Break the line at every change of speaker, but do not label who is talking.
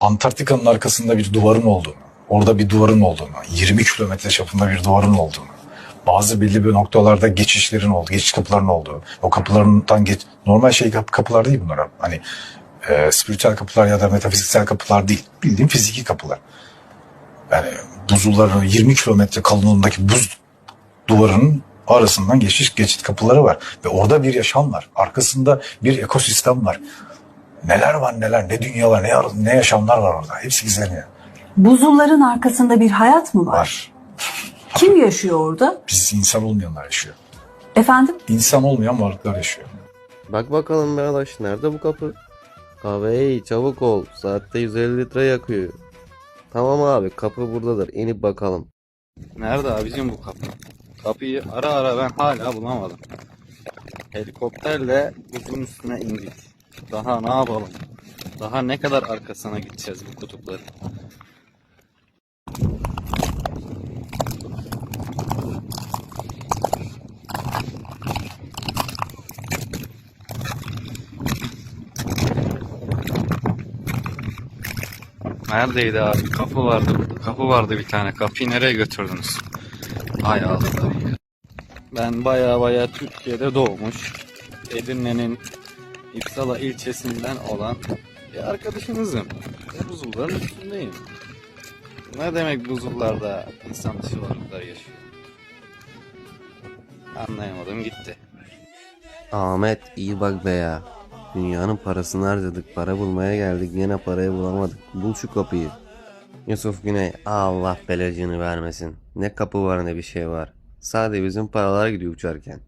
Antarktika'nın arkasında bir duvarın olduğunu, orada bir duvarın olduğunu, 20 kilometre çapında bir duvarın olduğunu, bazı belli bir noktalarda geçişlerin olduğu, geçiş kapılarının olduğu, o kapılarından geç, normal şey kap- kapılar değil bunlar. Hani e, spiritüel kapılar ya da metafiziksel kapılar değil. Bildiğin fiziki kapılar. Yani buzulların 20 kilometre kalınlığındaki buz duvarının arasından geçiş geçit kapıları var. Ve orada bir yaşam var. Arkasında bir ekosistem var. Neler var neler, ne dünyalar, ne, ar- ne yaşamlar var orada. Hepsi gizleniyor.
Buzulların arkasında bir hayat mı var?
Var.
Kim yaşıyor orada?
Biz insan olmayanlar yaşıyor.
Efendim?
İnsan olmayan varlıklar yaşıyor.
Bak bakalım be arkadaş nerede bu kapı? Hey çabuk ol. Saatte 150 litre yakıyor. Tamam abi kapı buradadır. İnip bakalım.
Nerede abicim bu kapı? Kapıyı ara ara ben hala bulamadım. Helikopterle buzun üstüne indik. Daha ne yapalım? Daha ne kadar arkasına gideceğiz bu kutupların? Neredeydi abi? Kapı vardı burada. Kapı vardı bir tane. Kapıyı nereye götürdünüz? Hay Allah. Ben baya baya Türkiye'de doğmuş. Edirne'nin İpsala ilçesinden olan bir arkadaşınızım. Ve buzulların üstündeyim. Ne demek buzullarda insan dışı varlıklar yaşıyor? Anlayamadım gitti.
Ahmet iyi bak be ya. Dünyanın parasını harcadık. Para bulmaya geldik. Yine parayı bulamadık. Bul şu kapıyı. Yusuf Güney Allah belacını vermesin. Ne kapı var ne bir şey var. Sadece bizim paralar gidiyor uçarken.